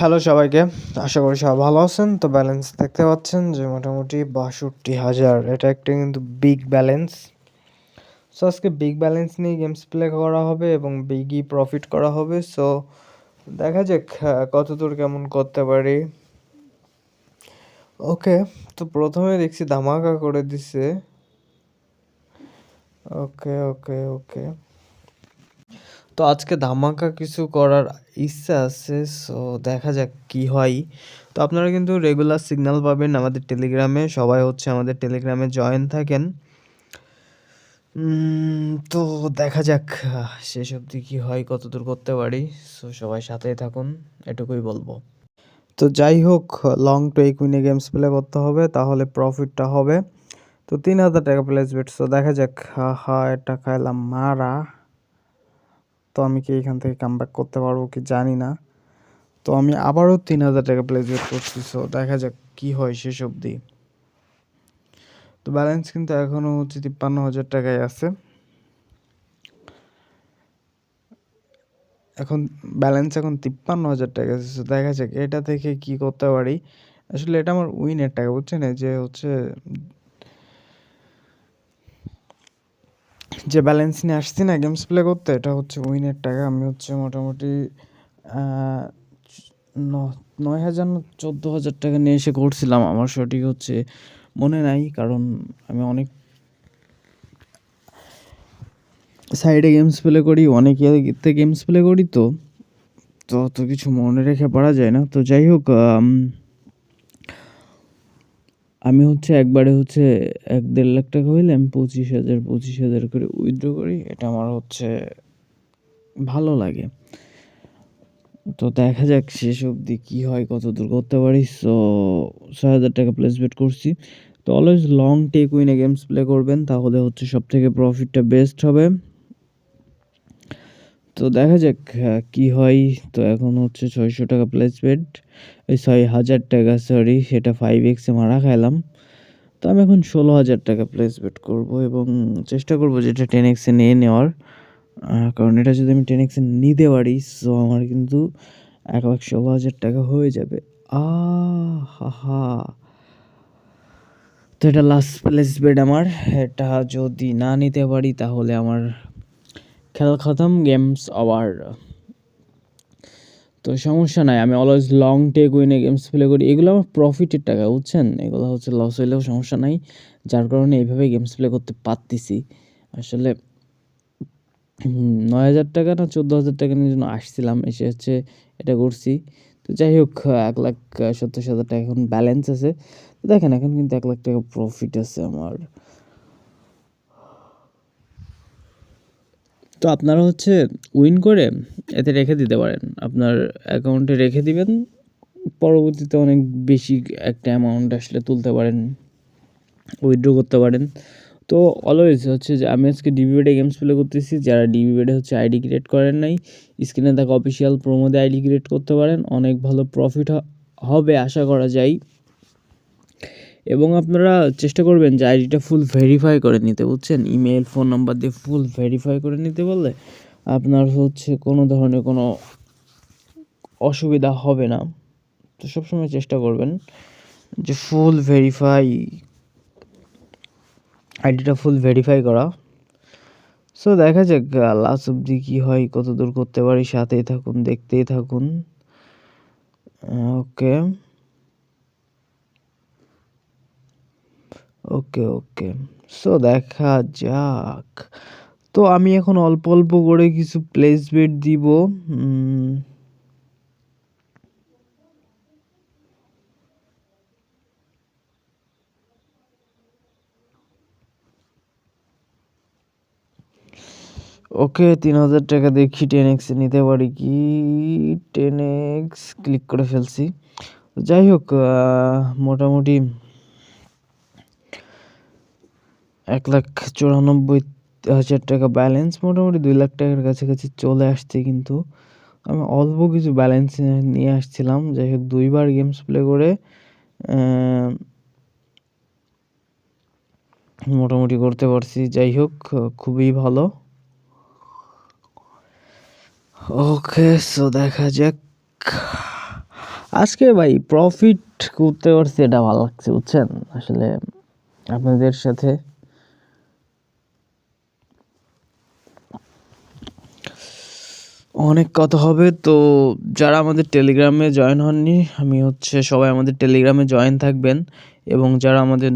Hello সবাইকে, আশা করি সবাই ভালো আছেন। তো ব্যালেন্স দেখতে পাচ্ছেন যে মোটামুটি বাষট্টি হাজার। এটা একটা কিন্তু বিগ ব্যালেন্স সো আজকে বিগ ব্যালেন্স নিয়ে গেমস প্লে করা হবে এবং বিগই প্রফিট করা হবে। সো দেখা যাক কতদূর কেমন করতে পারি। ওকে তো প্রথমে দেখছি ধামাকা করে দিছে। ওকে ওকে ওকে তো আজকে ধামাকা কিছু করার ইচ্ছা আছে সো দেখা যাক কি হয়। তো আপনারা কিন্তু রেগুলার সিগন্যাল পাবেন আমাদের টেলিগ্রামে সবাই হচ্ছে আমাদের টেলিগ্রামে জয়েন থাকেন। তো দেখা যাক, শেষ অবধি কী হয়, কতদূর করতে পারি সো সবাই সাথেই থাকুন, এটুকুই বলব। তো যাই হোক লং টু কুইনে গেমস প্লে করতে হবে, তাহলে প্রফিটটা হবে। তো তিন হাজার টাকা প্লেস বেট সো দেখা যাক, হা হা এটা খাইলাম মারা। তো আমি কি এখান থেকে কাম করতে পারব কি জানি না। তো আমি আবারও তিন হাজার টাকা প্লেস বেট করছি সো দেখা যাক কী হয় শেষ অবধি। তো ব্যালেন্স কিন্তু এখনও হচ্ছে তিপ্পান্ন হাজার টাকায় আছে। এখন ব্যালেন্স এখন তিপ্পান্ন হাজার টাকা আছে দেখা যাক এটা থেকে কি করতে পারি। আসলে এটা আমার উইনের টাকা, বুঝছেন? যে হচ্ছে যে ব্যালেন্স নিয়ে আসছি না গেমস প্লে করতে, এটা হচ্ছে উইনের টাকা। আমি হচ্ছে মোটামুটি নয় হাজার না, চোদ্দ হাজার টাকা নিয়ে এসে করছিলাম। আমার সঠিক হচ্ছে মনে নাই, কারণ আমি অনেক সাইডে গেমস প্লে করি, অনেক ইয়েতে গেমস প্লে করি তো। তো অত কিছু মনে রেখে পারা যায় না। তো যাই হোক আম, হচ্ছে একবারে হচ্ছে এক দেড় লাখ টাকা হইলে আমি পঁচিশ হাজার পঁচিশ হাজার করে উইথড্র করি। এটা আমার হচ্ছে ভালো লাগে। তো দেখা যাক শেষ অবধি কী হয় কত দূর করতে পারি। সো ছয় হাজার টাকা প্লেসমেন্ট করছি। তো অলওয়েজ লং টেক উইনে গেমস প্লে করবেন তাহলে হচ্ছে সব থেকে প্রফিটটা বেস্ট হবে। তো দেখা যাক আহ, কি হয়। তো এখন হচ্ছে ছয়শো টাকা প্লেসমেন্ট ওই ছয় হাজার টাকা সরি সেটা ফাইভ এক্সে মারা খাইলাম। তো আমি এখন ষোলো হাজার টাকা প্লেসমেন্ট করব এবং চেষ্টা করব যেটা টেন এক্সে নিয়ে নেওয়ার। কারণ এটা যদি আমি টেন এক্সে নিতে পারি সো আমার কিন্তু এক লাখ ষোলো হাজার টাকা হয়ে যাবে। আহ হা তো এটা লাস্ট প্লেস বেড আমার। এটা যদি না নিতে পারি তাহলে আমার খেলা খতম গেমস ওভার তো সমস্যা নাই, আমি অলওয়েজ লং টেক উইনে গেমস প্লে করি। এগুলো আমার প্রফিটের টাকা, বুঝছেন? এগুলো হচ্ছে লস হইলেও সমস্যা নাই, যার কারণে এইভাবে গেমস প্লে করতে পারতেছি। আসলে নয় হাজার টাকা না চোদ্দ হাজার টাকা নিয়ে জন্য আসছিলাম, এসে হচ্ছে এটা করছি। তো যাই হোক, এক লাখ সত্তর হাজার টাকা এখন ব্যালেন্স আছে। দেখেন, এখন কিন্তু এক লাখ টাকা প্রফিট আছে আমার। তো আপনারা হচ্ছে উইন করে এতে রেখে দিতে পারেন। আপনার অ্যাকাউন্টে রেখে দিবেন, পরবর্তীতে অনেক বেশি একটা অ্যামাউন্ট আসলে তুলতে পারেন উইথড্র করতে পারেন। তো অলওয়েজ হচ্ছে যে আমি আজকে ডিবিবেডে গেমস প্লে করতেছি, যারা ডিবিবেডে হচ্ছে আইডি ক্রিয়েট করেন নাই স্ক্রিনে থাকা অফিসিয়াল প্রোমোদে আইডি ক্রিয়েট করতে পারেন, অনেক ভালো প্রফিট হবে আশা করা যায়। এবং আপনারা চেষ্টা করবেন যে আইডিটা ফুল ভেরিফাই করে নিতে, বুঝছেন? ইমেল ফোন নাম্বার দিয়ে ফুল ভেরিফাই করে নিতে বললে আপনার হচ্ছে কোনো ধরনের কোনো অসুবিধা হবে না। তো সবসময় চেষ্টা করবেন যে ফুল ভেরিফাই আইডিটা ফুল ভেরিফাই করা। সো দেখা যাক লাস্ট অবধি কী হয় কত দূর করতে পারি, সাথেই থাকুন, দেখতেই থাকুন। ওকে ওকে ওকে সো দেখা যাক। তো আমি এখন অল্প অল্প করে কিছু প্লেস বেট দিব। ওকে তিন হাজার টাকা দেখি টেন এক্সে নিতে পারি কি? টেন এক্স ক্লিক করে ফেলছি। যাই হোক মোটামুটি এক লাখ চুরানব্বই হাজার টাকা ব্যালেন্স মোটামুটি দুই লাখ টাকার কাছাকাছি চলে আসছে কিন্তু। আমি অল্প কিছু ব্যালেন্স নিয়ে আসছিলাম। যাই হোক, দুইবার গেমস প্লে করে মোটামুটি করতে পারছি। যাই হোক, খুবই ভালো। ওকে সো দেখা যাক। আজকে ভাই প্রফিট করতে পারছি, এটা ভালো লাগছে, বুঝছেন? আসলে আপনাদের সাথে অনেক কথা হবে। তো যারা আমাদের টেলিগ্রামে জয়েন হননি, আমি হচ্ছে সবাই আমাদের টেলিগ্রামে জয়েন থাকবেন এবং যারা আমাদের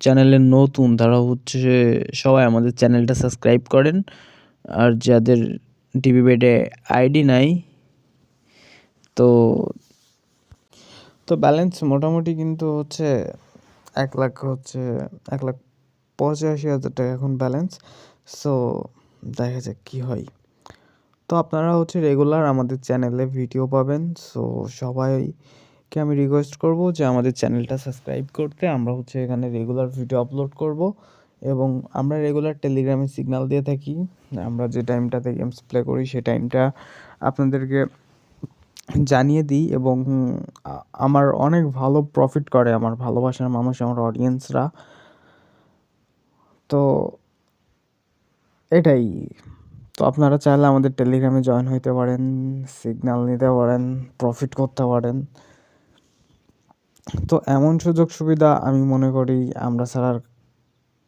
চ্যানেলে নতুন, তারা হচ্ছে সবাই আমাদের চ্যানেলটা সাবস্ক্রাইব করেন। আর যাদের টিভি বেডে আইডি নাই, তো তো ব্যালেন্স মোটামুটি কিন্তু হচ্ছে এক লাখ হচ্ছে, এক লাখ পঁচাশি হাজার টাকা এখন ব্যালেন্স সো দেখা যাক কী হয়। তো আপনারা হচ্ছে রেগুলার আমাদের চ্যানেলে ভিডিও পাবেন। সো সবাইকে আমি রিকোয়েস্ট করব যে আমাদের চ্যানেলটা সাবস্ক্রাইব করতে। আমরা হচ্ছে এখানে রেগুলার ভিডিও আপলোড করব এবং আমরা রেগুলার টেলিগ্রামে সিগন্যাল দিয়ে থাকি। আমরা যে টাইমটাতে গেমস প্লে করি সেই টাইমটা আপনাদেরকে জানিয়ে দিই এবং আমার অনেক ভালো প্রফিট করে আমার ভালোবাসার মানুষ, আমার অডিয়েন্সরা তো, এটাই। তো আপনারা চাইলে আমাদের টেলিগ্রামে জয়েন হইতে পারেন সিগন্যাল নিতে পারেন প্রফিট করতে পারেন। তো এমন সুযোগ সুবিধা আমি মনে করি আমরা ছাড়া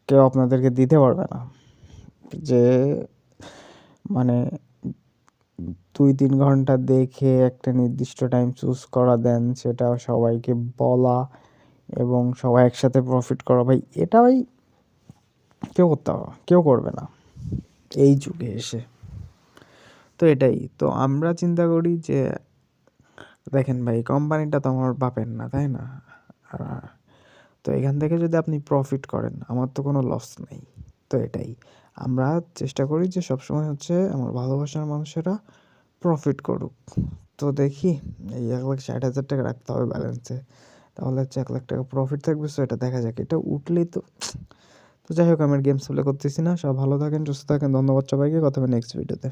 কেউ আপনাদেরকে দিতে পারবে না। যে মানে দুই তিন ঘণ্টা দেখে একটা নির্দিষ্ট টাইম চুজ করা দেন, সেটা সবাইকে বলা এবং সবাই একসাথে প্রফিট করা। ভাই, এটা ভাই কেউ করতে হবে কেউ করবে না। এই যুগে এসে। তো এটাই, তো আমরা চিন্তা করি যে, দেখেন ভাই, কোম্পানিটা তো আমার বাপের না, তাই না? তো এখান থেকে যদি আপনি প্রফিট করেন, আমার তো কোনো লস নেই। তো এটাই, আমরা চেষ্টা করি যে সবসময় হচ্ছে আমার ভালোবাসার মানুষেরা প্রফিট করুক। তো দেখি, এই এক লাখ ষাট হাজার টাকা রাখতে হবে ব্যালেন্সে তাহলে হচ্ছে এক লাখ টাকা প্রফিট থাকবে সো এটা দেখা যাক, এটা উঠলেই তো তো যাই হোক, আমি গেমস প্লে করতেছি না। সব ভালো থাকেন, সুস্থ থাকেন। ধন্যবাদ সবাইকে। কথা হবে নেক্সট ভিডিওতে